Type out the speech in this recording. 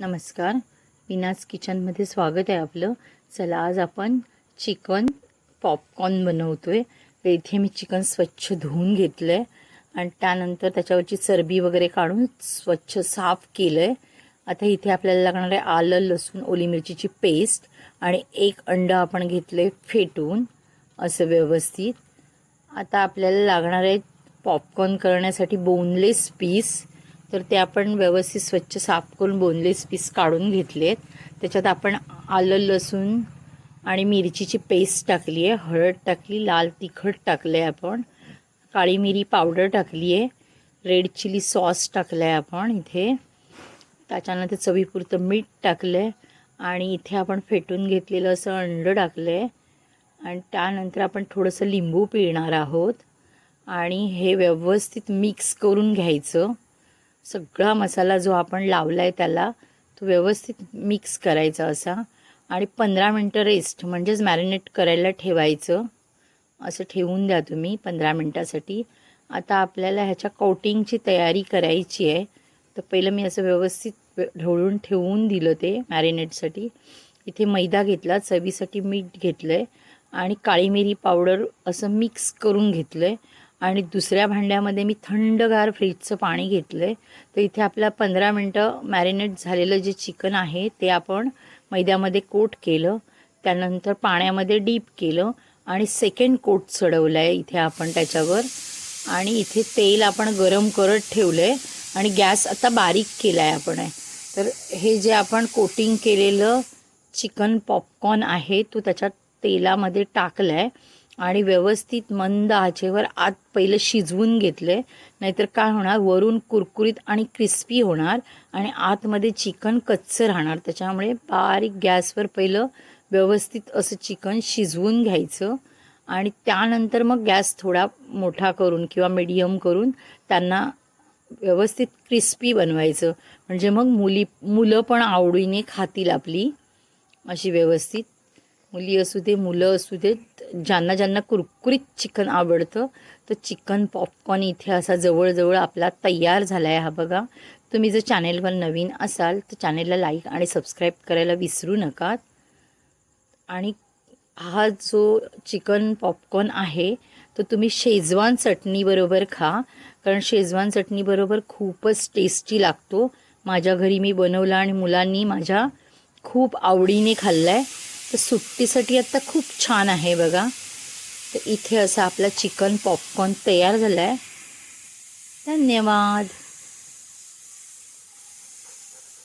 नमस्कार. विनाज किचनमध्ये स्वागत आहे आपलं. चला आज आपण चिकन पॉपकॉर्न बनवतो आहे तर इथे मी चिकन स्वच्छ धुवून घेतलं आहे आणि त्यानंतर त्याच्यावरची चरबी वगैरे काढून स्वच्छ साफ केलं आहे आता इथे आपल्याला लागणार आहे आलं लसूण ओली मिरचीची पेस्ट आणि एक अंडं आपण घेतलं आहे फेटून असं व्यवस्थित. आता आपल्याला लागणार आहे पॉपकॉर्न करण्यासाठी बोनलेस पीस. तर ते आपण व्यवस्थित स्वच्छ साफ करून बोनलेस पीस काढून घेतलेत. त्याच्यात आपण आलं लसूण आणि मिरचीची पेस्ट टाकली आहे हळद टाकली लाल तिखट टाकलं आहे आपण काळी मिरी पावडर टाकली आहे रेड चिली सॉस टाकलं आहे आपण इथे. त्याच्यानंतर चवीपुरतं मीठ टाकलं आहे आणि इथे आपण फेटून घेतलेलं असं अंडं टाकलं आहे आणि त्यानंतर आपण थोडंसं लिंबू पिळणार आहोत. आणि हे व्यवस्थित मिक्स करून घ्यायचं. सगळा मसाला जो आपण लावला आहे त्याला तो व्यवस्थित मिक्स करायचा असा. आणि पंधरा मिनटं रेस्ट म्हणजेच मॅरिनेट करायला ठेवायचं. असं ठेवून द्या तुम्ही पंधरा मिनटासाठी. आता आपल्याला ह्याच्या कोटिंगची तयारी करायची आहे. तर पहिलं मी असं व्यवस्थित ढवळून ठेवून दिलं ते मॅरिनेटसाठी इथे मैदा घेतला चवीसाठी मीठ घेतलं आहे आणि काळी मिरी पावडर असं मिक्स करून घेतलं आहे आणि दुसऱ्या भांड्यामध्ये मी थंडगार फ्रीजचं पाणी घेतलं आहे तर इथे आपल्या पंधरा मिनटं मॅरिनेट झालेलं जे चिकन आहे ते आपण मैद्यामध्ये कोट केलं त्यानंतर पाण्यामध्ये डीप केलं आणि सेकंड कोट चढवलं आहे इथे आपण त्याच्यावर. आणि इथे तेल आपण गरम करत ठेवलं आहे आणि गॅस आता बारीक केला आहे आपण. आहे तर हे जे आपण कोटिंग केलेलं चिकन पॉपकॉर्न आहे तो त्याच्यात तेलामध्ये टाकलं आहे आणि व्यवस्थित मंद आचेवर आत पहिलं शिजवून घेतलं. आहे नाहीतर काय होणार? वरून कुरकुरीत आणि क्रिस्पी होणार आणि आतमध्ये चिकन कच्चं राहणार. त्याच्यामुळे बारीक गॅसवर पहिलं व्यवस्थित असं चिकन शिजवून घ्यायचं. आणि त्यानंतर मग गॅस थोडा मोठा करून किंवा मीडियम करून त्यांना व्यवस्थित क्रिस्पी बनवायचं. म्हणजे मग मुली मुलं पण आवडीने खातील आपली अशी व्यवस्थित. मुली असू दे मुलं असू देत ज्यांना ज्यांना कुरकुरीत चिकन आवडतं तर चिकन पॉपकॉर्न इथे असा जवळजवळ आपला तयार झाला आहे हा बघा. तुम्ही जर चॅनेलवर नवीन असाल तर चॅनेलला लाईक आणि सबस्क्राईब करायला विसरू नका. आणि हा जो चिकन पॉपकॉर्न आहे तो तुम्ही शेजवान चटणीबरोबर खा. कारण शेजवान चटणीबरोबर खूपच टेस्टी लागतो. माझ्या घरी मी बनवला आणि मुलांनी माझ्या खूप आवडीने खाल्ला आहे तर सुट्टीसाठी आत्ता खूप छान आहे बघा. तर इथे असं आपला चिकन पॉपकॉर्न तयार झाला आहे धन्यवाद.